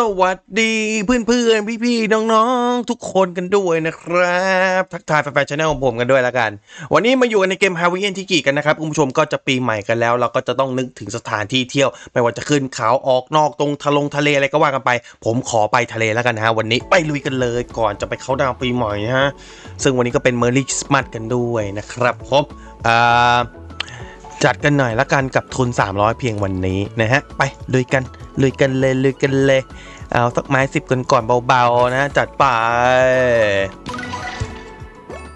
สวัสดีเพื่อนเพื่อนพี่พี่ๆน้องๆ ทุกคนกันด้วยนะครับ ทักทายแฟนๆชาแนลของผมกันด้วยละกัน วันนี้มาอยู่กันในเกม h a v i a n ที่กี่กันนะครับ คุณผู้ชมก็จะปีใหม่กันแล้ว เราก็จะต้องนึกถึงสถานที่เที่ยว ไม่ว่าจะขึ้นเขาออกนอกตรงทะลงทะเลอะไรก็ว่ากันไป ผมขอไปทะเลแล้วกันนะฮะวันนี้ไปลุยกันเลยก่อนจะไปเข้าดาวปีใหม่นะฮะซึ่งวันนี้ก็เป็นเมอร์ลิสมัดกันด้วยนะครับผมอ่าจัดกันหน่อยละกันกับทุน 300 เพียงวันนี้นะฮะไปลุยกัน ลุยกันเลยลุยกันเลย เอาสักไม้สิบกันก่อนเบาๆนะ จัดไป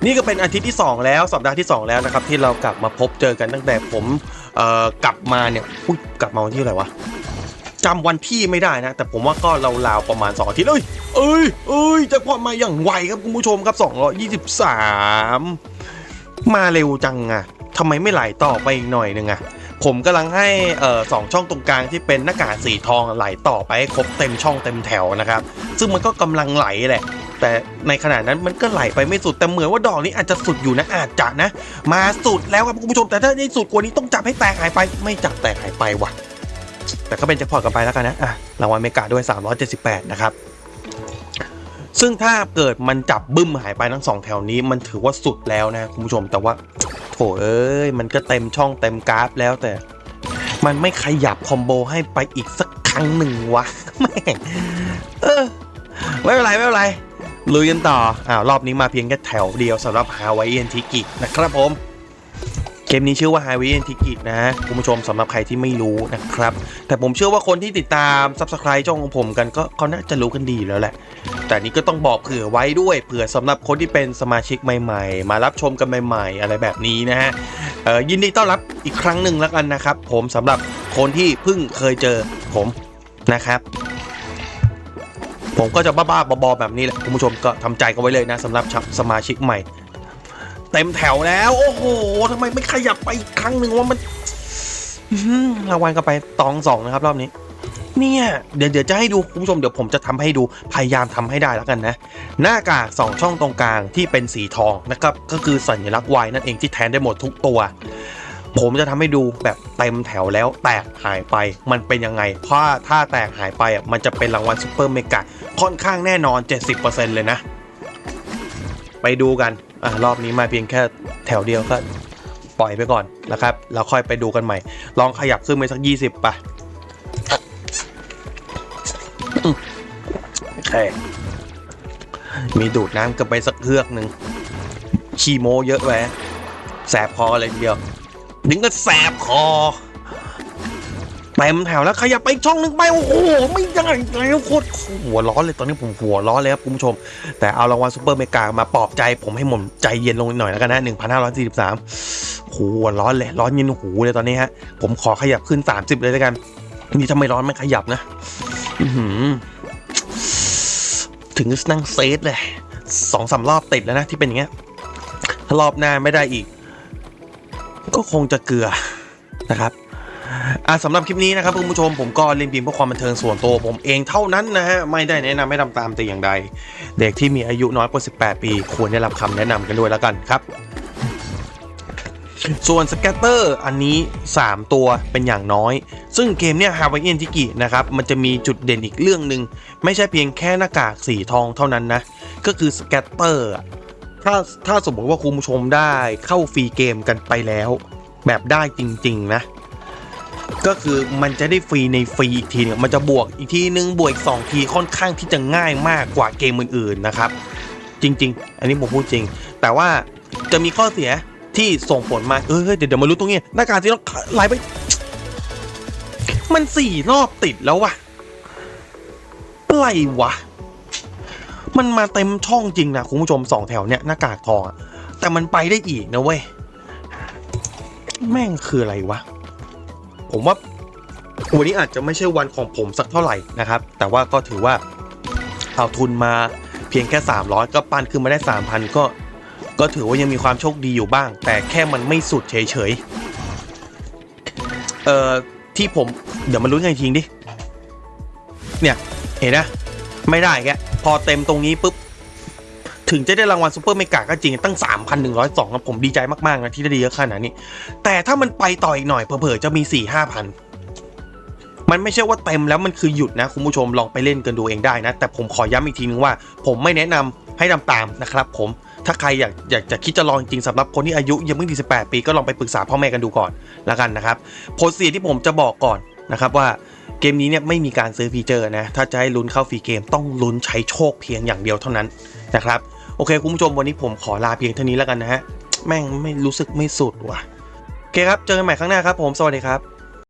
นี่ก็เป็นอาทิตย์ที่ 2 แล้วสัปดาห์ที่ 2 แล้วนะครับที่เรากลับมาพบเจอกันตั้งแต่ผมเอ่อกลับมาเนี่ยกลับมาวันที่อะไรวะจำวันที่ไม่ได้นะ แต่ผมว่าก็ราวๆประมาณ 2 อาทิตย์เอ้ยเอ้ยเอ้ยจะพอมาอย่างไวครับคุณผู้ชมครับ 223 มาเร็วจังอะทำไมไม่ไหลต่อไปอีกหน่อยนึงอะ ผมกำลังให้เอ่อสองช่องตรงกลางที่เป็นหน้ากากสีทองไหลต่อไปให้ครบเต็มช่องเต็มแถวนะครับ ซึ่งมันก็กำลังไหลแหละ แต่ในขณะนั้นมันก็ไหลไปไม่สุดแต่เหมือนว่าดอกนี้อาจจะสุดอยู่นะอาจจะนะ มาสุดแล้วครับคุณผู้ชม แต่ถ้าได้สุดกว่านี้ต้องจับให้แตกหายไป ไม่จับแตกหายไปว่ะ แต่ก็เป็นแจ็คพอตกันไปแล้วกันนะอะรางวัลเมกาด้วย 378 นะครับซึ่งถ้าเกิดมันจับบึ้มหายไปทั้งสองแถวนี้มันถือว่าสุดแล้วนะคุณผู้ชมแต่ว่า ถเอ้ย มันก็เต็มช่องเต็มกราฟแล้วแต่ มันไม่ขยับคอมโบให้ไปอีกสักครั้งหนึ่งวะแม่เออไม่เป็นไรไม่เป็นไรลุยกันต่ออ้าวรอบนี้มาเพียงแค่แถวเดียวสำหรับฮาวายเอ็นทิกินะครับผม เกมนี้ชื่อว่า h i g h w a y a n Ticket นะคุณผู้ชมสำหรับใครที่ไม่รู้นะครับ แต่ผมเชื่อว่าคนที่ติดตาม Subscribe ช่องของผมกันก็เขาน่าจะรู้กันดีแล้วแหละ แต่นี้ก็ต้องบอกเผื่อไว้ด้วยเผื่อสำหรับคนที่เป็นสมาชิกใหม่ ๆ มารับชมกันใหม่ ๆ อะไรแบบนี้นะฮะยินดีต้อนรับอีกครั้งหนึ่งแล้วกันนะครับ ผมสำหรับคนที่เพิ่งเคยเจอผมนะครับผมก็จะบ้าๆบอๆแบบนี้แหละคุณผู้ชมก็ทำใจกันไว้เลยนะสำหรับสมาชิกใหม่ เต็มแถวแล้ว โอ้โหทำไมไม่ขยับไปอีกครั้งหนึ่งว่ามันรางวัลก็ไปตองสองนะครับ รอบนี้ เนี่ยเดี๋ยวเดี๋ยวจะให้ดูคุณผู้ชมเดี๋ยวผมจะทำให้ดูพยายามทำให้ได้แล้วกันนะ หน้ากากสองช่องตรงกลางที่เป็นสีทองนะครับ ก็คือสัญลักษณ์ Y นั่นเองที่แทนได้หมดทุกตัว ผมจะทำให้ดูแบบเต็มแถวแล้วแตกหายไป มันเป็นยังไง เพราะถ้าแตกหายไปอะมันจะเป็นรางวัลซูเปอร์เมกาค่อนข้างแน่นอน 70%เลยนะ ไปดูกัน อะรอบนี้มาเพียงแค่แถวเดียวก็ปล่อยไปก่อนนะครับแล้วค่อยไปดูกันใหม่ ลองขยับขึ้นไปสัก 20ป่ะอืมโอเคมีดูดน้ำกันไปสักเฮือกหนึ่งขี้โมเยอะแวะแสบคอเลยทีเดียวดึงก็แสบคอ เต็มแถวแล้วขยับไปช่องหนึ่งไปโอ้โหไม่ได้แล้วโคตรหัวร้อนเลยตอนนี้ผมหัวร้อนเลยครับคุณผู้ชม แต่เอารางวัลซูเปอร์เมกามาปลอบใจ ผมให้ผมใจเย็นลงหน่อยแล้วกันนะ1,543โหร้อนเลยร้อนเย็นหูเลยตอนนี้ฮะผมขอขยับขึ้น 30 เลยแล้วกันนี่ทำไมร้อนไม่ขยับนะถึงนั่งเซตเลยสองสามรอบติดแล้วนะที่เป็นอย่างเงี้ยถ้ารอบหน้าไม่ได้อีก ก็คงจะเกลือนะครับ อะสำหรับคลิปนี้นะครับคุณผู้ชมผมก็เล่นเพียงเพื่อความบันเทิงส่วนตัวผมเองเท่านั้นนะฮะไม่ได้แนะนำให้ทำตามแต่อย่างใด เด็กที่มีอายุน้อยกว่า 18 ปี ควรได้รับคำแนะนำกันด้วยแล้วกันครับ ส่วนสแกตเตอร์อันนี้ 3 ตัวเป็นอย่างน้อย ซึ่งเกมเนี่ยฮาวายเอียนทิกินะครับมันจะมีจุดเด่นอีกเรื่องหนึ่งไม่ใช่เพียงแค่หน้ากากสีทองเท่านั้นนะก็คือสแกตเตอร์ถ้าถ้าสมมติว่าคุณผู้ชมได้เข้าฟรีเกมกันไปแล้ว แบบได้จริง ๆ นะ ก็คือมันจะได้ฟรีในฟรีอีกทีหนึงมันจะบวกอีกทีนึงบวกอีกสองทีค่อนข้างที่จะง่ายมากกว่าเกมอื่นๆนะครับ จริง ๆ อันนี้ผมพูดจริง แต่ว่าจะมีข้อเสียที่ส่งผลมาเออเดี๋ยวเดี๋ยวมารู้ตรงนี้หน้ากากที่เราไหลไป มันสี่รอบติดแล้ววะอะไรวะ มันมาเต็มช่องจริงนะคุณผู้ชมสองแถวเนี่ยหน้ากากทองอะแต่มันไปได้อีกนะเว้ยแม่งคืออะไรวะ ผมว่าวันนี้อาจจะไม่ใช่วันของผมสักเท่าไหร่นะครับ แต่ว่าก็ถือว่าเอาทุนมาเพียงแค่ 300 ก็ปั้นขึ้นมาได้ 3,000 ก็ ก็ถือว่ายังมีความโชคดีอยู่บ้าง แต่แค่มันไม่สุดเฉยๆ เอ่อ ที่ผมเดี๋ยวมาลุ้นกันอีกทีดิ เนี่ย เห็นนะ ไม่ได้แกพอเต็มตรงนี้ปุ๊บ ถึงจะได้รางวัลซูเปอร์เมกาก็จริงตั้ง 3,102นะผมดีใจมาก ๆ นะ ที่ได้ดีเยอะขนาดนี้ แต่ถ้ามันไปต่ออีกหน่อยเผลอๆจะมี 4 5 0 0 0มันไม่ใช่ว่าเต็มแล้วมันคือหยุดนะคุณผู้ชมลองไปเล่นกันดูเองได้นะ แต่ผมขอย้ำอีกทีนึงว่า ผมไม่แนะนำให้ทำตามนะครับผมถ้าใครอยากอยากจะคิดจะลองจริงๆสำหรับคนที่อายุยังไม่ถึง18 ปีก็ลองไปปรึกษาพ่อแม่กันดูก่อนล้วกันนะครับโพสต์เสียที่ผมจะบอกก่อนนะครับว่าเกมนี้เนี่ยไม่มีการซื้อฟีเจอร์นะถ้าจะให้ลุ้นเข้าฟรีเกมต้องลุ้นใช้โชคเพียงอย่างเดียวเท่านั้นนะครับ โอเคคุณผู้ชมวันนี้ผมขอลาเพียงเท่านี้แล้วกันนะฮะ แม่งไม่รู้สึกไม่สุดว่ะ โอเคครับ เจอกันใหม่ครั้งหน้าครับผม สวัสดีครับ